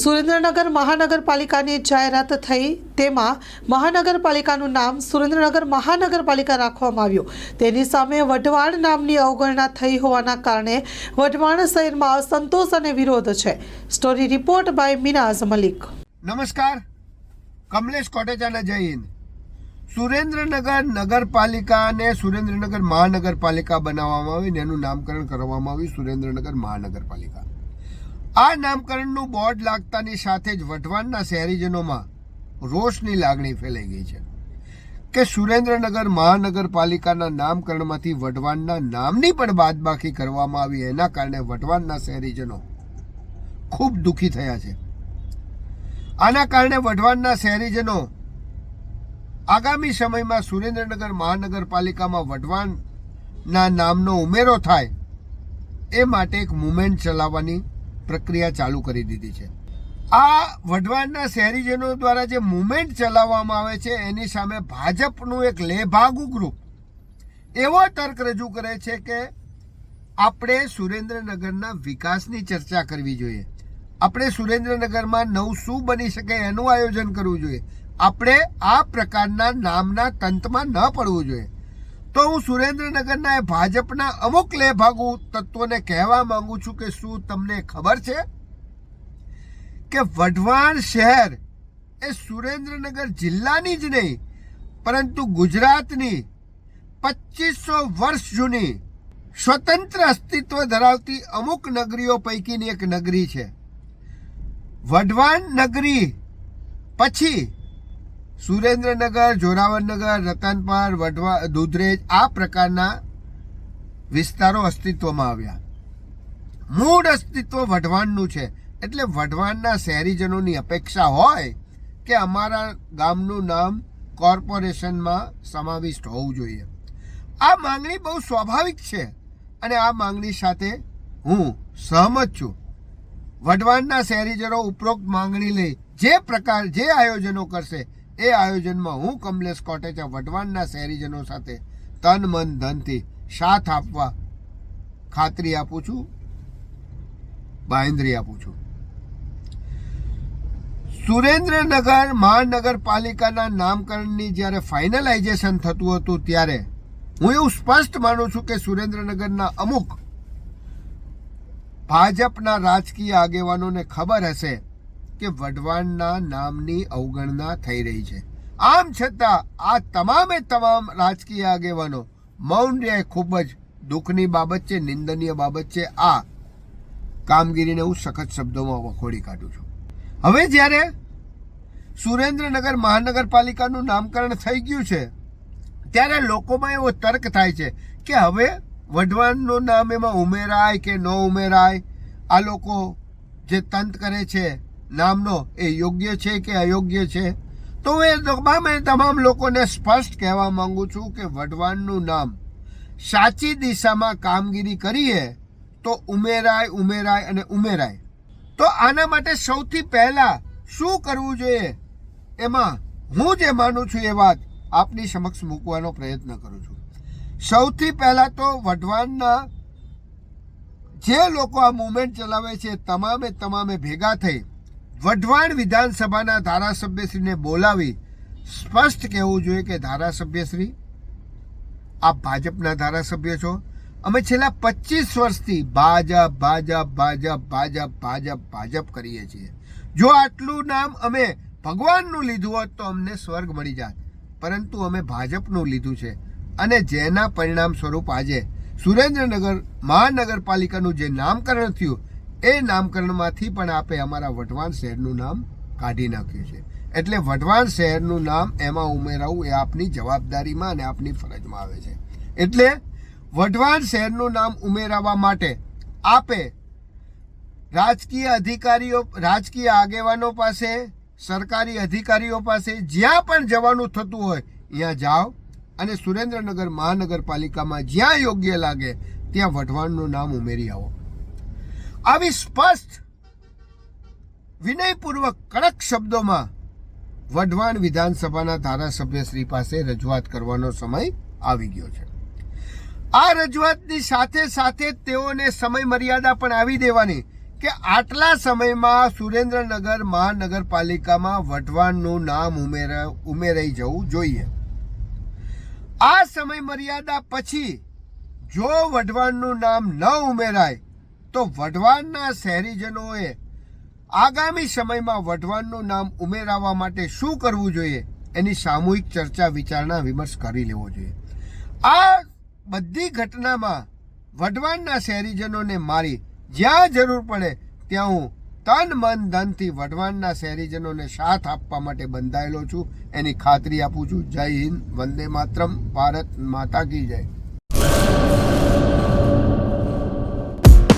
સુરેન્દ્રનગર મહાનગરપાલિકાની જાહેરાત થઈ. તેમાં મહાનગરપાલિકાનું નામ સુરેન્દ્રનગર મહાનગરપાલિકા રાખવામાં આવ્યું. તેની સામે વઢવાણ નામની અવગણના થઈ હોવાના કારણે વઢવાણ શહેરમાં અસંતોષ અને વિરોધ છે. Story report by Minaz Malik. નમસ્કાર. કમલેશ કોટેચાના હિન્દ. સુરેન્દ્રનગર નગરપાલિકા અને સુરેન્દ્રનગર મહાનગરપાલિકા બનાવવામાં આવી ને એનું નામકરણ કરવામાં આવ્યું સુરેન્દ્રનગર મહાનગરપાલિકા. આ નામકરણનું બોર્ડ લાગતાની સાથે જ વઢવાણના શહેરીજનોમાં રોષની લાગણી ફેલાઈ ગઈ છે કે સુરેન્દ્રનગર મહાનગરપાલિકાના નામકરણમાંથી વઢવાણના નામની પણ બાદબાકી કરવામાં આવી એના કારણે વઢવાણના શહેરીજનો ખૂબ દુઃખી થયા છે. આના કારણે વઢવાણના શહેરીજનો આગામી સમયમાં સુરેન્દ્રનગર મહાનગરપાલિકામાં વઢવાણના નામનો ઉમેરો થાય એ માટે એક મુવમેન્ટ ચલાવવાની પ્રક્રિયા ચાલુ કરી દીધી છે. આ વઢવાણના શહેરીજનો દ્વારા જે મુવમેન્ટ ચલાવવામાં આવે છે, એની સામે ભાજપનું એક લેભાગુ ગ્રુપ એવો તર્ક રજૂ કરે છે કે આપણે સુરેન્દ્રનગરના વિકાસની ચર્ચા કરવી જોઈએ. આપણે સુરેન્દ્રનગરમાં નવું શું બની શકે એનું આયોજન કરવું જોઈએ. આપણે આ પ્રકારના નામના તંતમાં ન પડવું જોઈએ. તો હું સુરેન્દ્રનગરના ભાજપના અમુક લેભાગુ તત્વોને કહેવા માંગુ છું કે શું તમને ખબર છે? કે વઢવાણ શહેર એ સુરેન્દ્રનગર જિલ્લાની જ નહીં, પરંતુ ગુજરાતની પચીસો વર્ષ જૂની સ્વતંત્ર અસ્તિત્વ ધરાવતી અમુક નગરીઓ પૈકીની એક નગરી છે. વઢવાણ નગરી પછી સુરેન્દ્રનગર, જોરાવરનગર રતનપર વઢવા, દુધરેજ આ પ્રકારના વિસ્તારો અસ્તિત્વમાં આવ્યા. મૂળ અસ્તિત્વ વઢવાણનું છે. એટલે વઢવાણના શહેરીજનોની અપેક્ષા હોય કે અમારા ગામનું નામ કોર્પોરેશનમાં સમાવિષ્ટ હોવું જોઈએ. આ માંગણી બહુ સ્વાભાવિક છે અને આ માંગણી સાથે હું સહમત છું. વઢવાણના શહેરીજનો ઉપરોક્ત માંગણી લઈ જે પ્રકાર, જે આયોજનો કરશે એ આયોજનમાં હું કમલેશ કોટેચા વઢવાણના શહેરીજનો સાથે તન મન ધનથી સાથ આપવા ખાતરી આપું છું બાહેન્દ્રી આપું છું. સુરેન્દ્રનગર મહાનગરપાલિકાના નામકરણની જ્યારે ફાઇનલાઇઝેશન થતું હતું ત્યારે હું એવું સ્પષ્ટ માનું છું કે સુરેન્દ્રનગરના અમુક ભાજપના રાજકીય આગેવાનોને ખબર હશે કે વઢવાણના નામની અવગણના થઈ રહી છે. આમ છતાં આ તમામે તમામ રાજકીય આગેવાનો મૌન રહે ખૂબ જ દુઃખની બાબત છે, નિંદનીય બાબત છે. આ કામગીરીને હું સખત શબ્દોમાં વખોડી કાઢું છું. હવે જ્યારે સુરેન્દ્રનગર મહાનગરપાલિકાનું નામકરણ થઈ ગયું છે, ત્યારે લોકોમાં એવો તર્ક થાય છે કે હવે વઢવાણનું નામ એમાં ઉમેરાય કે ન ઉમેરાય? આ લોકો જે તંત કરે છે નામનો એ યોગ્ય છે કે અયોગ્ય છે? તો એ તમામે તમામ લોકોને સ્પષ્ટ કહેવા માંગુ છું કે વઢવાણનું નામ સાચી દિશામાં કામગીરી કરીએ તો ઉમેરાય ઉમેરાય અને ઉમેરાય. તો આના માટે સૌથી પહેલા શું કરવું જોઈએ? એમાં હું જે માનું છું એ વાત આપની સમક્ષ મૂકવાનો પ્રયત્ન કરું છું. સૌથી પહેલા તો વઢવાણના જે લોકો આ મુવમેન્ટ ચલાવે છે તમામે તમામે ભેગા થઈ વઢવાણ વિધાનસભાના ધારાસભ્યશ્રીને બોલાવી સ્પષ્ટ કહેવું જોઈએ કે ધારાસભ્યશ્રી, આપ ભાજપના ધારાસભ્ય છો. અમે છેલ્લા પચીસ વર્ષથી ભાજપ ભાજપ ભાજપ ભાજપ ભાજપ ભાજપ કરીએ છીએ. જો આટલું નામ અમે ભગવાનનું લીધું હોત તો અમને સ્વર્ગ મળી જાત. પરંતુ અમે ભાજપનું લીધું છે. અને જેના પરિણામ સ્વરૂપ આજે સુરેન્દ્રનગર મહાનગરપાલિકાનું જે નામકરણ થયું એ નામકરણમાંથી પણ આપે અમારા વઢવાણ શહેરનું નામ કાઢી નાખ્યું છે. એટલે વઢવાણ શહેરનું નામ એમાં ઉમેરાવું એ આપની જવાબદારીમાં અને આપની ફરજમાં આવે છે. એટલે વઢવાણ શહેરનું નામ ઉમેરાવા માટે આપે રાજકીય અધિકારીઓ, રાજકીય આગેવાનો પાસે, સરકારી અધિકારીઓ પાસે જ્યાં પણ જવાનું થતું હોય, ત્યાં જાઓ અને સુરેન્દ્રનગર મહાનગરપાલિકામાં જ્યાં યોગ્ય લાગે ત્યાં વઢવાણનું નામ ઉમેરી આવો. આવી સ્પષ્ટ વિનયપૂર્વક કડક શબ્દોમાં વઢવાણ વિધાનસભાના ધારાસભ્ય શ્રી પાસે રજૂઆત કરવાનો સમય આવી ગયો છે. આ રજૂઆતની સાથે સાથે તેઓને સમય મર્યાદા પણ આવી દેવાની કે આટલા સમયમાં સુરેન્દ્રનગર મહાનગરપાલિકામાં વઢવાણનું નામ ઉમેરા, ઉમેરાઈ જવું જોઈએ. આ સમય મર્યાદા પછી જો વઢવાણનું નામ ન ઉમેરાય તો વઢવાણના શહેરીજનોએ આગામી સમયમાં વઢવાણનું નામ ઉમેરાવા માટે શું કરવું જોઈએ એની સામૂહિક ચર્ચા વિચારણા વિમર્શ કરી લેવો જોઈએ. આ બધી ઘટનામાં વઢવાણના શહેરીજનોને મારી જ્યાં જરૂર પડે ત્યાં હું તન મન ધનથી વઢવાણના શહેરીજનોને સાથ આપવા માટે બંધાયેલો છું. એની ખાતરી આપું છું. જય હિન્દ, વંદે માતરમ, ભારત માતા કી જય.